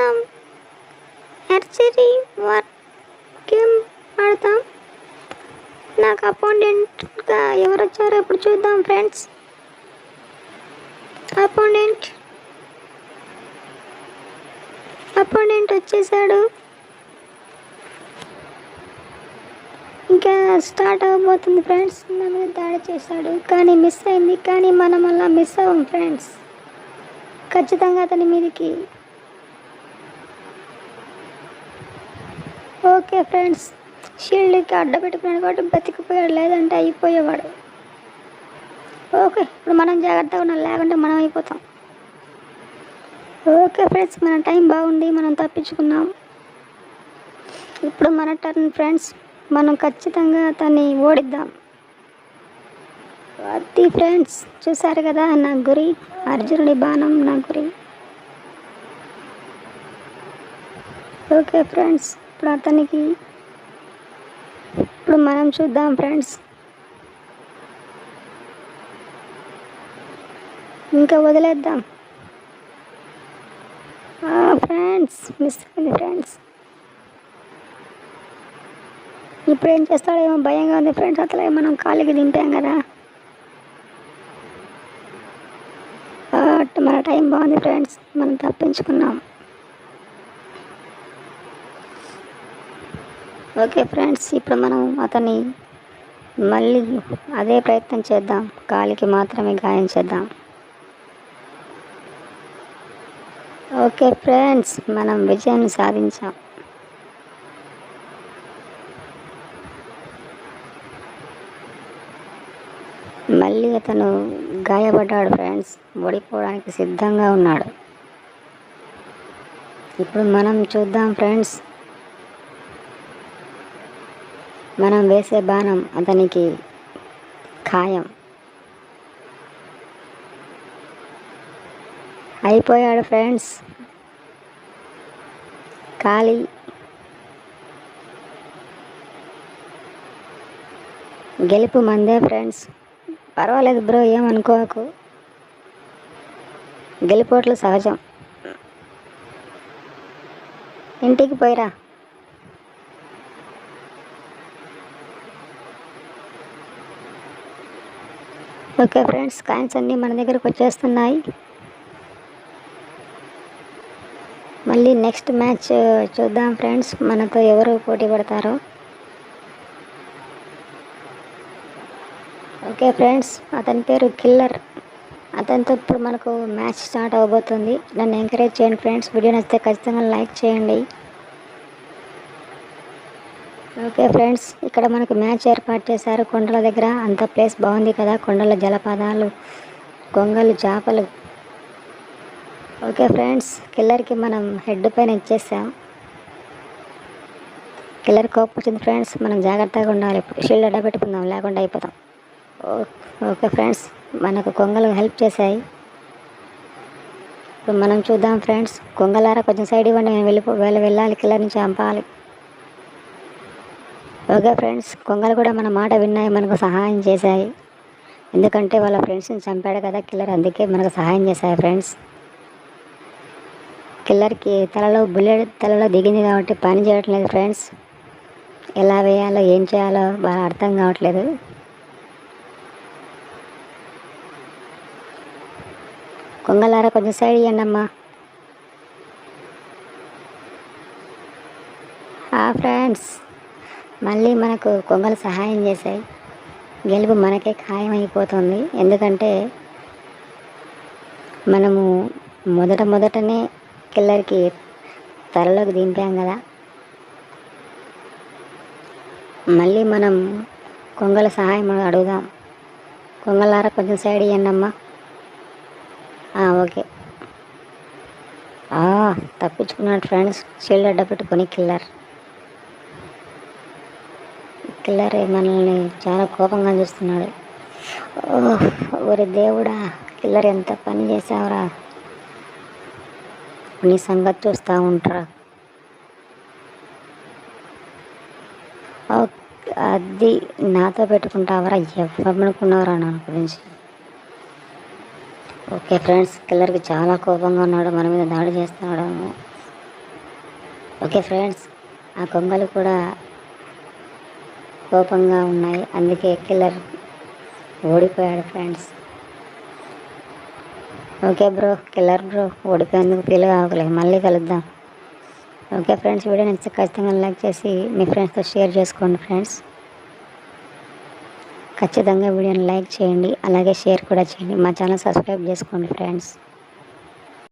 మనం హెర్చరీ work game ఆడతాం. నాకు అపోనెంట్గా ఎవరు వచ్చారో ఇప్పుడు చూద్దాం ఫ్రెండ్స్. అపోనెంట్. అపోనెంట్ వచ్చేసాడు. ఇంకా స్టార్ట్ అవ్వబోతుంది ఫ్రెండ్స్. నా మీద దాడి చేశాడు. కానీ మిస్ అయింది. కానీ మనం అలా మిస్ అవ్వం ఫ్రెండ్స్. ఖచ్చితంగా అతని మీదకి ఓకే ఫ్రెండ్స్ షీల్డ్కి అడ్డ పెట్టుకున్నాడు కాబట్టి బతికిపోయాడు లేదంటే అయిపోయేవాడు. ఓకే ఇప్పుడు మనం జాగ్రత్తగా ఉన్నాం లేకుంటే మనం అయిపోతాం. ఓకే ఫ్రెండ్స్ మన టైం బాగుంది మనం తప్పించుకున్నాం ఇప్పుడు మన టర్న్ ఫ్రెండ్స్ మనం ఖచ్చితంగా అతన్ని ఓడిద్దాం. అది ఫ్రెండ్స్ చూసారు కదా నా గురి అర్జునుడి బాణం నా గురి. ఓకే ఫ్రెండ్స్ ఇప్పుడు అతనికి ఇప్పుడు మనం చూద్దాం ఫ్రెండ్స్. ఇంకా వదిలేద్దాం. ఫ్రెండ్స్ మిస్ అయింది ఫ్రెండ్స్. ఇప్పుడు ఏం చేస్తాడో ఏమో భయంగా ఉంది ఫ్రెండ్స్. అట్లా మనం కాలికి దింపాం కదా. మన టైం బాగుంది ఫ్రెండ్స్. మనం తప్పించుకున్నాం. ఓకే ఫ్రెండ్స్ ఇప్పుడు మనం అతన్ని మళ్ళీ అదే ప్రయత్నం చేద్దాం. కాలికి మాత్రమే గాయం చేద్దాం. ఓకే ఫ్రెండ్స్ మనం విజయాన్ని సాధించాం. మళ్ళీ అతను గాయపడ్డాడు ఫ్రెండ్స్ ఓడిపోవడానికి సిద్ధంగా ఉన్నాడు. ఇప్పుడు మనం చూద్దాం ఫ్రెండ్స్ మనం వేసే బాణం అతనికి ఖాయం. అయిపోయాడు ఫ్రెండ్స్. ఖాళీ. గెలుపు మందే ఫ్రెండ్స్. పర్వాలేదు బ్రో ఏమనుకోకు. గెలిపోట్లు సహజం. ఇంటికి పోయిరా. ఓకే ఫ్రెండ్స్ కాయిన్స్ అన్నీ మన దగ్గరకు వచ్చేస్తున్నాయి. మళ్ళీ నెక్స్ట్ మ్యాచ్ చూద్దాం ఫ్రెండ్స్ మనతో ఎవరు పోటీ పడతారో. ఓకే ఫ్రెండ్స్ అతని పేరు కిల్లర్. అతనితో ఇప్పుడు మనకు మ్యాచ్ స్టార్ట్ అవబోతుంది. నన్ను ఎంకరేజ్ చేయండి ఫ్రెండ్స్ వీడియో నచ్చితే ఖచ్చితంగా లైక్ చేయండి. ఓకే ఫ్రెండ్స్ ఇక్కడ మనకు మ్యాచ్ ఏర్పాటు చేశారు. కొండల దగ్గర అంత ప్లేస్ బాగుంది కదా కొండల జలపాతాలు కొంగలు చేపలు. ఓకే ఫ్రెండ్స్ కిల్లర్కి మనం హెడ్ పైన ఇచ్చేసాం. కిల్లర్ కోపం వచ్చింది ఫ్రెండ్స్ మనం జాగ్రత్తగా ఉండాలి. షీల్డ్ అడ్డ పెట్టుకుందాం లేకుండా అయిపోతాం. ఓ- ఓకే ఫ్రెండ్స్ మనకు కొంగలు హెల్ప్ చేశాయి. ఇప్పుడు మనం చూద్దాం ఫ్రెండ్స్ కొంగలారా కొంచెం సైడ్ ఇవ్వండి నేను వెళ్ళిపో వెళ్ళాలి వెళ్ళాలి కిల్లర్ని చంపాలి. ఓకే ఫ్రెండ్స్ కొంగలు కూడా మన మాట విన్నాయి మనకు సహాయం చేశాయి. ఎందుకంటే వాళ్ళ ఫ్రెండ్స్ని చంపాడు కదా కిల్లర్ అందుకే మనకు సహాయం చేశాయి ఫ్రెండ్స్. కిల్లర్కి తలలో బుల్లెట్ తలలో దిగింది కాబట్టి పని చేయటం లేదు ఫ్రెండ్స్. ఎలా వేయాలో ఏం చేయాలో బాగా అర్థం కావట్లేదు. కొంగలారా కొంచెం సైడ్ ఇవ్వండి అమ్మా. ఫ్రెండ్స్ మళ్ళీ మనకు కొంగలు సహాయం చేశాయి. గెలుపు మనకే ఖాయం అయిపోతుంది ఎందుకంటే మనము మొదట మొదటనే కిల్లర్కి త్వరలోకి దింపాం కదా. మళ్ళీ మనం కొంగల సహాయం అడుగుదాం. కొంగలారా కొంచెం సైడ్ ఇవ్వండి అమ్మా ఓకే. తప్పించుకున్నాడు ఫ్రెండ్స్. షీల్డ్ అడ్డ పెట్టుకొని కిల్లర్. కిల్లర్ మనల్ని చాలా కోపంగా చూస్తున్నాడు. ఓరి దేవుడా కిల్లర్ ఎంత పని చేసావురా నీ సంగతి చూస్తూ ఉంటారా. అది నాతో పెట్టుకుంటావరా ఎవరనుకున్నావురా నా గురించి. ఓకే ఫ్రెండ్స్ కిల్లర్కి చాలా కోపంగా ఉన్నాడు మన మీద దాడి చేస్తున్నాడు. ఓకే ఫ్రెండ్స్ ఆ కొంగలు కూడా కోపంగా ఉన్నాయి. అందుకే కిల్లర్ ఓడిపోయాడు friends. Okay bro killer bro ఓడిపోయేందుకు feel కావట్లేదు. మళ్ళీ కలుద్దాం. ఓకే ఫ్రెండ్స్ వీడియో నచ్చితే ఖచ్చితంగా లైక్ చేసి మీ ఫ్రెండ్స్తో షేర్ చేసుకోండి ఫ్రెండ్స్. ఖచ్చితంగా వీడియోని లైక్ చేయండి. అలాగే షేర్ కూడా చేయండి. మా ఛానల్ సబ్స్క్రైబ్ చేసుకోండి ఫ్రెండ్స్.